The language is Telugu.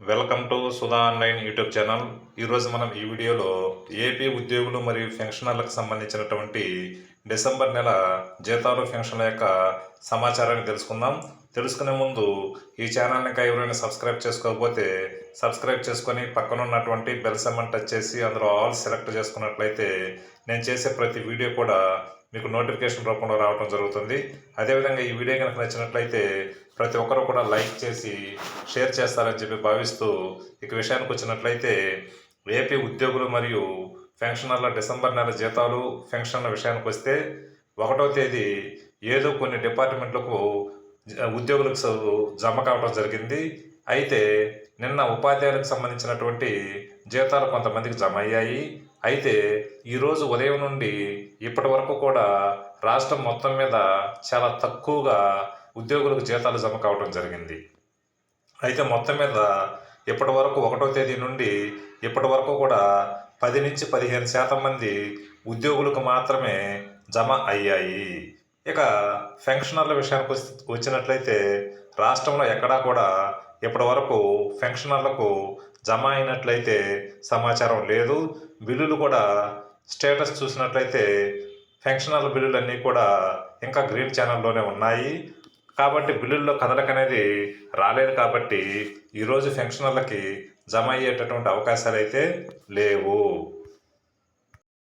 Welcome to Sudha online YouTube channel ఈరోజు మనం ఈ వీడియోలో ఏపీ ఉద్యోగులు మరియు పెన్షనర్లకు సంబంధించినటువంటి డిసెంబర్ నెల జీతాలు పెన్షన్ల యొక్క సమాచారాన్ని తెలుసుకుందాం. తెలుసుకునే ముందు ఈ ఛానల్ని ఇంకా ఎవరైనా సబ్స్క్రైబ్ చేసుకోకపోతే సబ్స్క్రైబ్ చేసుకొని పక్కన ఉన్నటువంటి బెల్ సెమన్ టచ్ చేసి అందులో ఆల్ సెలెక్ట్ చేసుకున్నట్లయితే నేను చేసే ప్రతి వీడియో కూడా మీకు నోటిఫికేషన్ రూపంలో రావడం జరుగుతుంది. అదేవిధంగా ఈ వీడియో కనుక నచ్చినట్లయితే ప్రతి ఒక్కరు కూడా లైక్ చేసి షేర్ చేస్తారని చెప్పి భావిస్తూ ఇక విషయానికి వచ్చినట్లయితే ఏపీ ఉద్యోగులు మరియు పెన్షనర్ల డిసెంబర్ నెల జీతాలు పెన్షన్ల విషయానికి వస్తే ఒకటో తేదీ ఏదో కొన్ని డిపార్ట్మెంట్లకు ఉద్యోగులకు జమ కావడం జరిగింది. అయితే నిన్న ఉపాధ్యాయులకు సంబంధించినటువంటి జీతాలు కొంతమందికి జమ అయ్యాయి. అయితే ఈరోజు ఉదయం నుండి ఇప్పటి వరకు కూడా రాష్ట్రం మొత్తం మీద చాలా తక్కువగా ఉద్యోగులకు జీతాలు జమ కావడం జరిగింది. అయితే మొత్తం మీద ఇప్పటి వరకు ఒకటో తేదీ నుండి ఇప్పటి వరకు కూడా పది నుంచి పదిహేను శాతం మంది ఉద్యోగులకు మాత్రమే జమ అయ్యాయి. ఇక ఫెన్షనర్ల విషయానికి వచ్చినట్లయితే రాష్ట్రంలో ఎక్కడా కూడా ఇప్పటి వరకు పెన్షనర్లకు జమ అయినట్లయితే సమాచారం లేదు. బిల్లులు కూడా స్టేటస్ చూసినట్లయితే ఫెన్షనర్ల బిల్లులన్నీ కూడా ఇంకా గ్రీన్ ఛానల్లోనే ఉన్నాయి. కాబట్టి బిల్లుల్లో కదలక అనేది రాలేదు కాబట్టి ఈరోజు పెన్షనర్లకి జమ అయ్యేటటువంటి అవకాశాలు అయితే లేవు.